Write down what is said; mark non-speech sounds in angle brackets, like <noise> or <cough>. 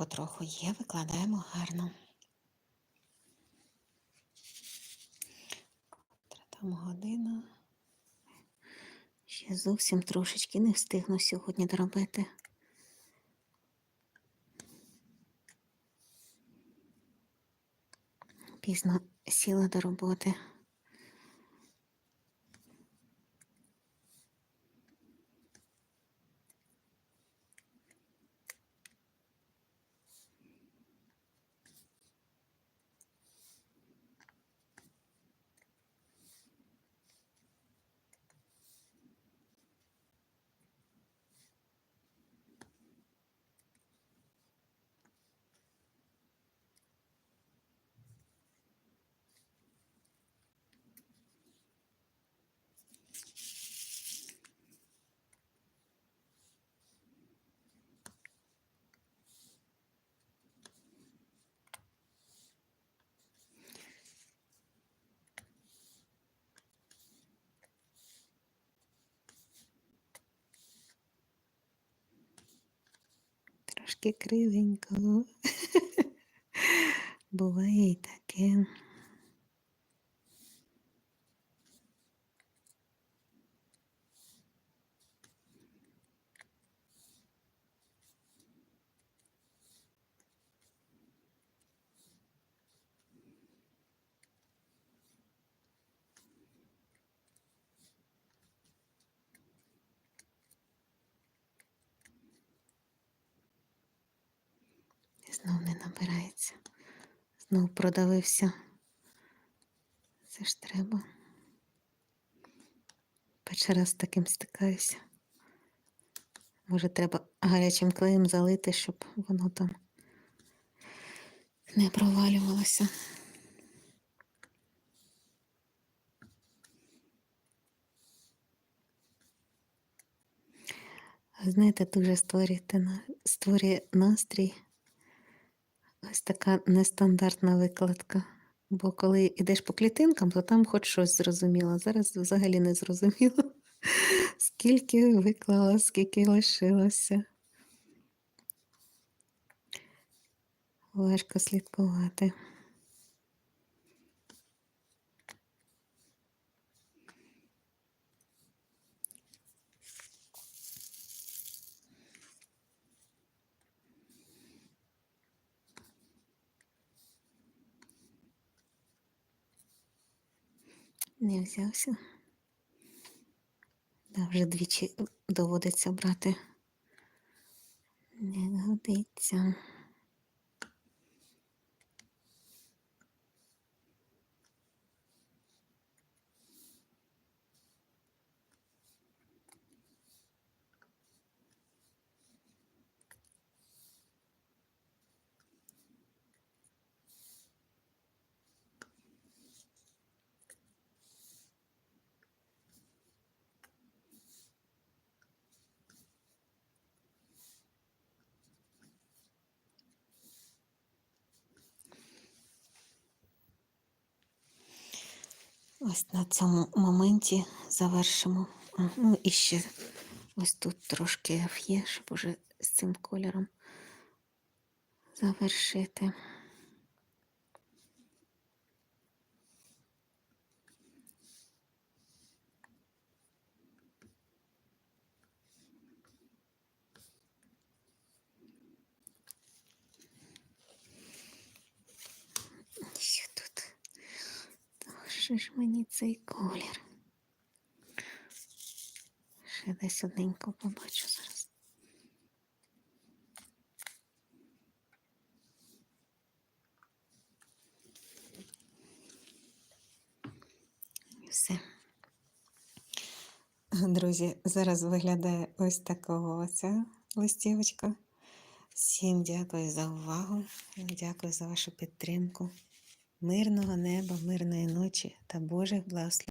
потроху є, викладаємо гарно. Котра Там година. Ще зовсім трошечки не встигну сьогодні доробити. Пізно сіла до роботи. Трошки кривенько. <laughs> Буває і таке. Знов не набирається. Знов продавився. Це ж треба. Перший раз з таким стикаюся. Може, треба гарячим клеєм залити, щоб воно там не провалювалося. Знаєте, дуже створює настрій. Ось така нестандартна викладка. Бо коли йдеш по клітинкам, то там хоч щось зрозуміло. Зараз взагалі не зрозуміло, <laughs> скільки виклала, скільки лишилося. Важко слідкувати. Не взявся. Да, вже двічі доводиться брати. Не годиться. Ось на цьому моменті завершимо. Ну і ще ось тут трошки є, щоб уже з цим кольором завершити. Що тут? Ж мені цей колір? Ще десь одненько побачу зараз. Все. Друзі, зараз виглядає ось такого оця листівочка. Всім дякую за увагу. Дякую за вашу підтримку. Мирного неба, мирної ночі та Божих благословень.